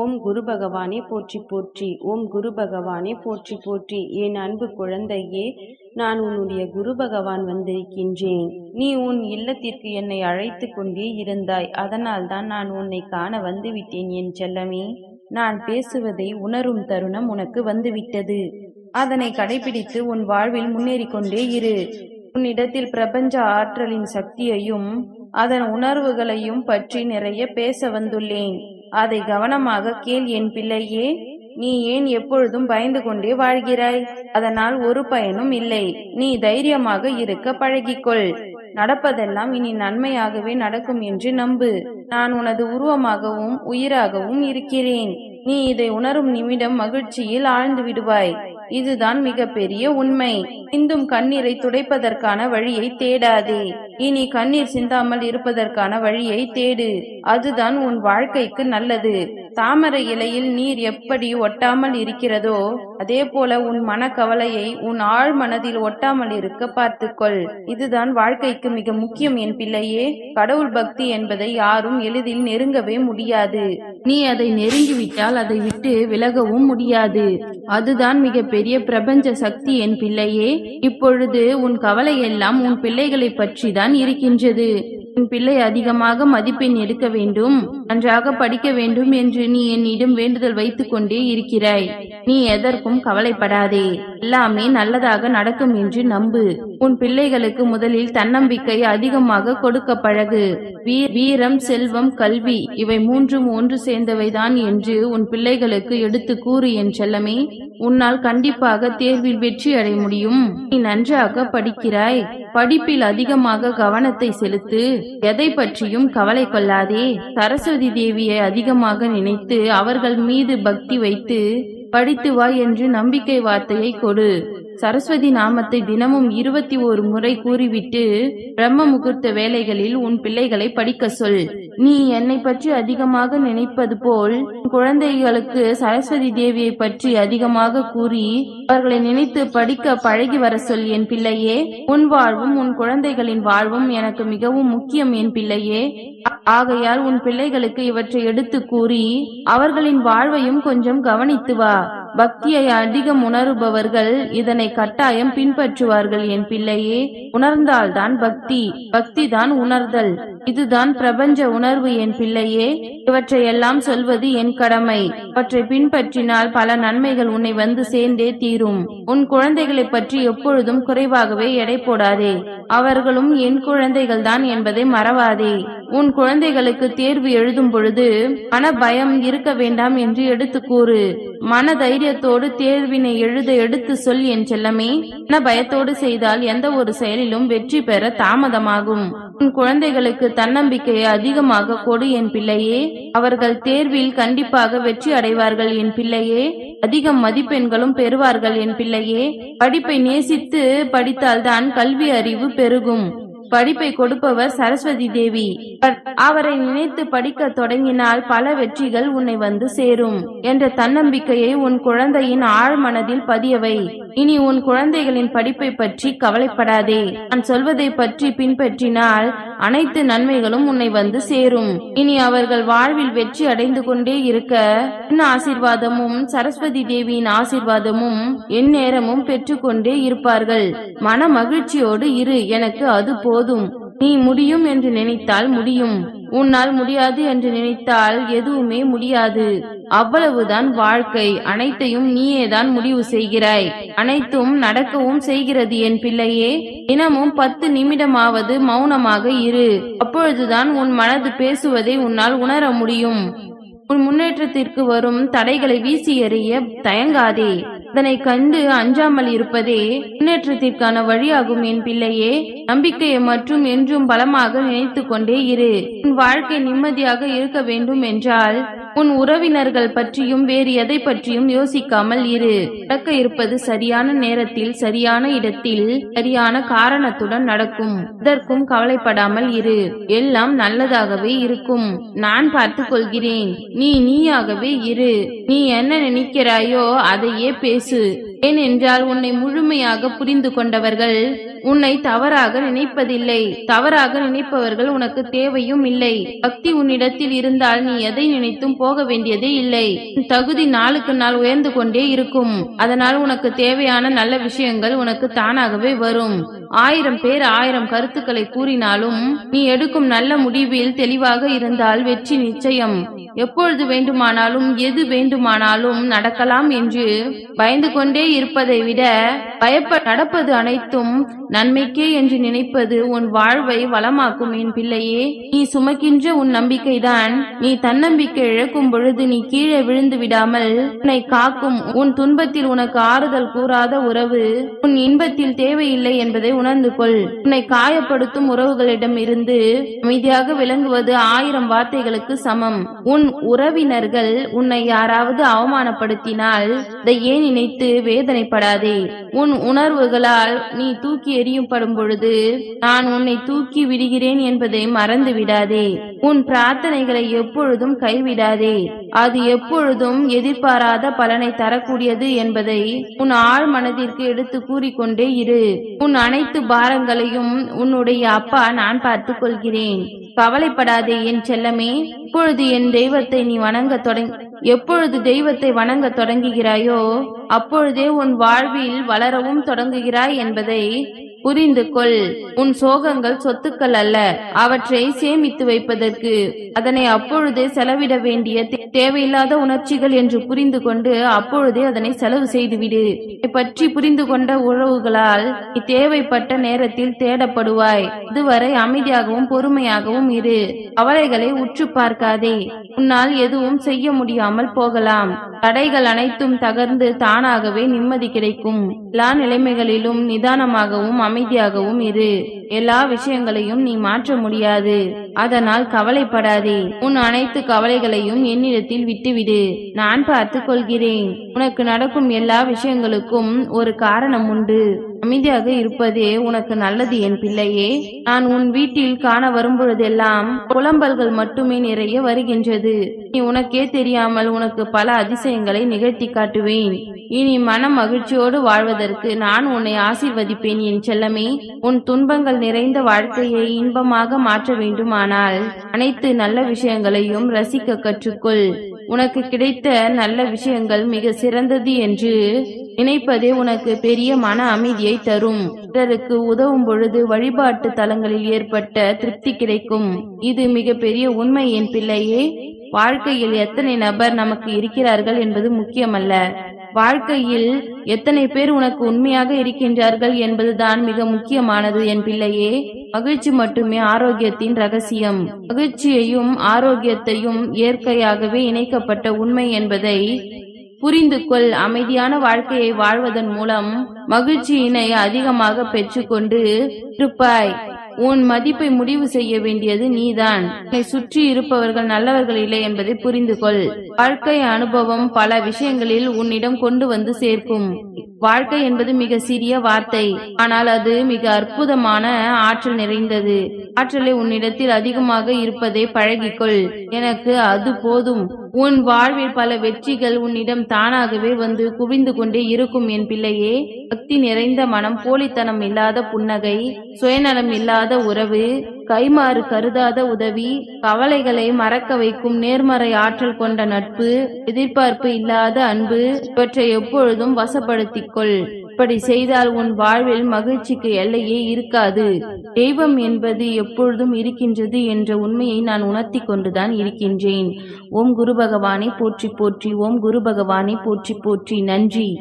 ஓம் குரு பகவானே போற்றி போற்றி ஓம் குரு பகவானே போற்றி போற்றி. என் அன்பு குழந்தையே நான் உன்னுடைய குரு பகவான் வந்திருக்கின்றேன். நீ உன் இல்லத்திற்கு என்னை அழைத்து கொண்டே இருந்தாய். அதனால் தான் நான் உன்னை காண வந்துவிட்டேன் என் செல்லமே. நான் பேசுவதை உணரும் தருணம் உனக்கு வந்துவிட்டது. அதனை கடைபிடித்து உன் வாழ்வில் முன்னேறிக் கொண்டே இரு. உன்னிடத்தில் பிரபஞ்ச ஆற்றலின் சக்தியையும் அதன் உணர்வுகளையும் பற்றி நிறைய பேச வந்துள்ளேன். அதை கவனமாக கேள் என் பிள்ளையே. நீ ஏன் எப்பொழுதும் பயந்து கொண்டே வாழ்கிறாய்? அதனால் ஒரு பயனும் இல்லை. நீ தைரியமாக இருக்க பழகிக்கொள். நடப்பதெல்லாம் இனி நன்மையாகவே நடக்கும் என்று நம்பு. நான் உனது உருவமாகவும் உயிராகவும் இருக்கிறேன். நீ இதை உணரும் நிமிடம் மகிழ்ச்சியில் ஆழ்ந்து விடுவாய். இதுதான் மிகப்பெரிய உண்மை. இந்தும் கண்ணீரை துடைப்பதற்கான வழியை தேடாதே. இனி கண்ணீர் சிந்தாமல் இருப்பதற்கான வழியை தேடு. அதுதான் உன் வாழ்க்கைக்கு நல்லது. தாமரை இலையில் நீர் எப்படி ஒட்டாமல் இருக்கிறதோ அதே போல உன் மனக்கவலையை உன் ஆழ் மனதில் ஒட்டாமல் இருக்க பார்த்துக்கொள். இதுதான் வாழ்க்கைக்கு மிக முக்கியம் என் பிள்ளையே. கடவுள் பக்தி என்பதை யாரும் எளிதில் நெருங்கவே முடியாது. நீ அதை நெருங்கிவிட்டால் அதை விட்டு விலகவும் முடியாது. அதுதான் மிகப்பெரிய பிரபஞ்ச சக்தி என் பிள்ளையே. இப்பொழுது உன் கவலை எல்லாம் உன் பிள்ளைகளை பற்றி தான் இருக்கின்றது. உன் பிள்ளை அதிகமாக மதிப்பெண் எடுக்க வேண்டும். நன்றாக படிக்க வேண்டும் என்று நீ என்னிடம் வேண்டுதல் வைத்துக் கொண்டே இருக்கிறாய். நீ எதற்கும் கவலைப்படாதே. எல்லாமே நல்லதாக நடக்கும் என்று நம்பு. உன் பிள்ளைகளுக்கு முதலில் தன்னம்பிக்கை அதிகமாக கொடுக்க பழகு. வீ- வீரம் செல்வம் கல்வி இவை மூன்றும் ஒன்று சேர்ந்தவைதான் என்று உன் பிள்ளைகளுக்கு எடுத்து கூறு என் செல்லமே. உன்னால் கண்டிப்பாக தேர்வில் வெற்றி அடைய முடியும். நீ நன்றாக படிக்கிறாய். படிப்பில் அதிகமாக கவனத்தை செலுத்து. எதை பற்றியும் கவலை கொள்ளாதே. சரஸ்வதி தேவியை அதிகமாக நினைத்து அவர்கள் மீது பக்தி வைத்து படித்து வா என்று நம்பிக்கை வார்த்தையை கொடு. சரஸ்வதி நாமத்தை தினமும் இருபத்தி ஒரு முறை கூறிவிட்டு பிரம்ம முகூர்த்த வேலைகளில் உன் பிள்ளைகளை படிக்க சொல். நீ என்னை பற்றி அதிகமாக நினைப்பது போல் உன் குழந்தைகளுக்கு சரஸ்வதி தேவியை பற்றி அதிகமாக கூறி அவர்களை நினைத்து படிக்க பழகி வர சொல் என் பிள்ளையே. உன் வாழ்வும் உன் குழந்தைகளின் வாழ்வும் எனக்கு மிகவும் முக்கியம் என் பிள்ளையே. ஆகையால் உன் பிள்ளைகளுக்கு இவற்றை எடுத்து கூறி அவர்களின் வாழ்வையும் கொஞ்சம் கவனித்து வா. பக்தியை அதிகம் உணருபவர்கள் இதனை கட்டாயம் பின்பற்றுவார்கள். என் பிள்ளையே உணர்ந்தால்தான் பக்தி பக்தி தான் உணர்தல். இதுதான் பிரபஞ்ச உணர்வு என் பிள்ளையே. இவற்றை எல்லாம் சொல்வது என் கடமை. அவற்றை பின்பற்றினால் பல நன்மைகள் உன்னை வந்து சேர்ந்தே தீரும். உன் குழந்தைகளை பற்றி எப்பொழுதும் குறைவாகவே எடை போடாதே. அவர்களும் என் குழந்தைகள் தான் என்பதை மறவாதே. உன் குழந்தைகளுக்கு தேர்வு எழுதும் பொழுது மன பயம் இருக்க வேண்டாம் என்று எடுத்து கூறு. மன தைரியத்தோடு தேர்வினை எழுத எடுத்து சொல் என் செல்லமே. மன பயத்தோடு செய்தால் எந்த ஒரு செயலிலும் வெற்றி பெற தாமதமாகும். உன் குழந்தைகளுக்கு தன்னம்பிக்கையை அதிகமாக கொடு என் பிள்ளையே. அவர்கள் தேர்வில் கண்டிப்பாக வெற்றி அடைவார்கள் என் பிள்ளையே. அதிகம் மதிப்பெண்களும் பெறுவார்கள் என் பிள்ளையே. படிப்பை நேசித்து படித்தால்தான் கல்வி அறிவு பெருகும். படிப்பை கொடுப்பவர் சரஸ்வதி தேவி. அவரை நினைத்து படிக்க தொடங்கினால் பல வெற்றிகள் உன்னை வந்து சேரும் என்ற தன்னம்பிக்கையை உன் குழந்தையின் ஆழ் மனதில் பதியவை. இனி உன் குழந்தைகளின் படிப்பை பற்றி கவலைப்படாதே. நான் சொல்வதை பற்றி பின்பற்றினால் அனைத்து நன்மைகளும் உன்னை வந்து சேரும். இனி அவர்கள் வாழ்வில் வெற்றி அடைந்து கொண்டே இருக்க என் ஆசிர்வாதமும் சரஸ்வதி தேவியின் ஆசிர்வாதமும் எந்நேரமும் பெற்றுக்கொண்டே இருப்பார்கள். மன மகிழ்ச்சியோடு இரு எனக்கு அது போதும். போதும். நீ முடியும் என்று நினைத்தால் முடியும். உன்னால் முடியாது என்று நினைத்தால் எதுவுமே முடியாது. அவ்வளவுதான் வாழ்க்கை. அனைத்தையும் நீயேதான் முடிவு செய்கிறாய். அனைத்தும் நடக்கவும் செய்கிறது என் பிள்ளையே. தினமும் பத்து நிமிடமாவது மௌனமாக இரு. அப்பொழுதுதான் உன் மனது பேசுவதை உன்னால் உணர முடியும். உன் முன்னேற்றத்திற்கு வரும் தடைகளை வீசி எறிய தயங்காதே. அதனை கண்டு அஞ்சாமல் இருப்பதே முன்னேற்றத்திற்கான வழியாகும் என் பிள்ளையே. நம்பிக்கையை மற்றும் என்றும் பலமாக நினைத்து கொண்டே இரு. உன் வாழ்க்கை நிம்மதியாக இருக்க வேண்டும் என்றால் உன் உறவினர்கள் பற்றியும் வேறு எதை பற்றியும் யோசிக்காமல் இரு. நடக்க இருப்பது சரியான நேரத்தில் சரியான இடத்தில் சரியான காரணத்துடன் நடக்கும். இதற்கும் கவலைப்படாமல் இரு. எல்லாம் நல்லதாகவே இருக்கும். நான் பார்த்துக் கொள்கிறேன். நீ நீயாகவே இரு. நீ என்ன நினைக்கிறாயோ அதையே பேசு. ஏனென்றால் உன்னை முழுமையாக புரிந்து கொண்டவர்கள் உன்னை தவறாக நினைப்பதில்லை. தவறாக நினைப்பவர்கள் உனக்கு தேவையும் இல்லை. பக்தி உன்னிடத்தில் இருந்தால் நீ எதை நினைத்தும் போக வேண்டியதே இல்லை. தகுதி நாளுக்கு நாள் உயர்ந்து கொண்டே இருக்கும். அதனால் உனக்கு தேவையான நல்ல விஷயங்கள் உனக்கு தானாகவே வரும். ஆயிரம் பேர் ஆயிரம் கருத்துக்களை கூறினாலும் நீ எடுக்கும் நல்ல முடிவில் தெளிவாக இருந்தால் வெற்றி நிச்சயம். எப்பொழுது வேண்டுமானாலும் எது வேண்டுமானாலும் நடக்கலாம் என்று பயந்து கொண்டே இருப்பதை விட பயப்ப நடப்பது அனைத்தும் நன்மைக்கே என்று நினைப்பது உன் வாழ்வை வளமாக்கும் என் பிள்ளையே. நீ சுமக்கின்ற உன் நம்பிக்கைதான். நீ தன்னம்பிக்கை இழக்கும் பொழுது நீ கீழே விழுந்து விடாமல் உன்னை காக்கும் உன் துன்பத்தில் உனக்கு ஆறுதல் கூறாத உறவு உன் இன்பத்தில் தேவையில்லை என்பதை உணர்ந்து கொள். உன்னை காயப்படுத்தும் உறவுகளிடம் இருந்து அமைதியாக விளங்குவது ஆயிரம் வார்த்தைகளுக்கு சமம். உன் உறவினர்கள் உன்னை யாராவது அவமானப்படுத்தினால் அதை ஏன் நினைத்து வேறு வேதனைப்படாதே. உன் உணர்வுகளால் நீ தூக்கி எறியப்படும் பொழுது நான் உன்னை தூக்கி விடுகிறேன் என்பதை மறந்து விடாதே உன் பிரார்த்தனைகளை எப்பொழுதும் கைவிடாதே. அது எப்பொழுதும் எதிர்பாராத பலனை தரக்கூடியது என்பதை உன் ஆழ் மனதிற்கு எடுத்து கூறிக்கொண்டே இரு. உன் அனைத்து பாரங்களையும் உன்னுடைய அப்பா நான் பார்த்துக் கொள்கிறேன். கவலைப்படாதே என் செல்லமே. இப்பொழுது என் தெய்வத்தை நீ வணங்க தொடங்கி எப்பொழுது தெய்வத்தை வணங்க தொடங்குகிறாயோ அப்பொழுதே உன் வாழ்வில் வளரவும் தொடங்குகிறாய் என்பதை புரிந்து கொள் உன் சோகங்கள் சொத்துக்கள் அல்ல. அவற்றை சேமித்து வைப்பதற்கு. அதனை அப்பொழுதே செலவிட வேண்டிய தேவையில்லாத உணர்ச்சிகள் என்று புரிந்து கொண்டு அப்பொழுதே அதனை செலவு செய்துவிடு. பற்றி புரிந்து கொண்ட உறவுகளால் தேவைப்பட்ட நேரத்தில் தேடப்படுவாய். இதுவரை அமைதியாகவும் பொறுமையாகவும் இரு. அவளைகளை உற்று பார்க்காதே. உன்னால் எதுவும் செய்ய முடியாமல் போகலாம். தடைகள் அனைத்தும் தகர்ந்து தானாகவே நிம்மதி கிடைக்கும். எல்லா நிலைமைகளிலும் நிதானமாகவும் அமைதியாகவும் இரு. எல்லா விஷயங்களையும் நீ மாற்ற முடியாது. அதனால் கவலைப்படாதே. உன் அனைத்து கவலைகளையும் என்னிடத்தில் விட்டுவிடு. நான் பார்த்து கொள்கிறேன் உனக்கு நடக்கும் எல்லா விஷயங்களுக்கும் ஒரு காரணம் உண்டு. அமைதியாக இருப்பதே உனக்கு நல்லது என் பிள்ளையே. நான் உன் வீட்டில் காண வரும்பொழுதெல்லாம் புலம்பல்கள் மட்டுமே நிறைய வருகின்றது. நீ உனக்கே தெரியாமல் உனக்கு பல அதிசயங்களை நிகழ்த்தி காட்டுவேன். இனி மன மகிழ்ச்சியோடு வாழ்வதற்கு நான் உன்னை ஆசீர்வதிப்பேன் என் செல்லமே. உன் துன்பங்கள் நிறைந்த வாழ்க்கையை இன்பமாக மாற்ற வேண்டுமானால் அனைத்து நல்ல விஷயங்களையும் ரசிக்க கற்றுக்கொள். உனக்கு கிடைத்த நல்ல விஷயங்கள் மிக சிறந்தது என்று நினைப்பதே உனக்கு பெரிய மன அமைதியை தரும். பிறருக்கு உதவும் பொழுது வழிபாட்டு தலங்களில் ஏற்பட்ட திருப்தி கிடைக்கும். இது மிக பெரிய உண்மை என் பிள்ளையே. வாழ்க்கையில் எத்தனை நபர் நமக்கு இருக்கிறார்கள் என்பது முக்கியமல்ல. வாழ்க்கையில் எத்தனை பேர் உனக்கு உண்மையாக இருக்கின்றார்கள் என்பதுதான் மிக முக்கியமானது என் பிள்ளையே. மகிழ்ச்சி மட்டுமே ஆரோக்கியத்தின் ரகசியம். மகிழ்ச்சியையும் ஆரோக்கியத்தையும் இயற்கையாகவே இணைக்கப்பட்ட உண்மை என்பதை புரிந்து கொள். அமைதியான வாழ்க்கையை வாழ்வதன் மூலம் மகிழ்ச்சியினை அதிகமாக பெற்றுக்கொண்டு இருப்பாய். உன் மதிப்பை முடிவு செய்ய வேண்டியது நீதான். உன்னை சுற்றி இருப்பவர்கள் நல்லவர்கள் இல்லை என்பதை புரிந்து கொள். வாழ்க்கை அனுபவம் பல விஷயங்களில் உன்னிடம் கொண்டு வந்து சேர்க்கும். வாழ்க்கை என்பது மிக சிறிய வார்த்தை. ஆனால் அது மிக அற்புதமான ஆற்றல் நிறைந்தது. ஆற்றலை உன்னிடத்தில் அதிகமாக இருப்பதை பழகிக்கொள். எனக்கு அது போதும். உன் வாழ்வில் பல வெற்றிகள் உன்னிடம் தானாகவே வந்து குவிந்து கொண்டே இருக்கும் என் பிள்ளையே. பக்தி நிறைந்த மனம் போலித்தனம் இல்லாத புன்னகை சுயநலம் இல்லாத உறவு கைமாறு கருதாத உதவி கவலைகளை மறக்க வைக்கும் நேர்மறை ஆற்றல் கொண்ட நட்பு எதிர்பார்ப்பு இல்லாத அன்பு இவற்றை எப்பொழுதும் வசப்படுத்திக் கொள் இப்படி செய்தால் உன் வாழ்வில் மகிழ்ச்சிக்கு எல்லையே இருக்காது. தெய்வம் என்பது எப்பொழுதும் இருக்கின்றது என்ற உண்மையை நான் உணர்த்தி கொண்டுதான் இருக்கின்றேன். ஓம் குரு பகவானை போற்றி போற்றி ஓம் குரு பகவானை போற்றி போற்றி. நன்றி.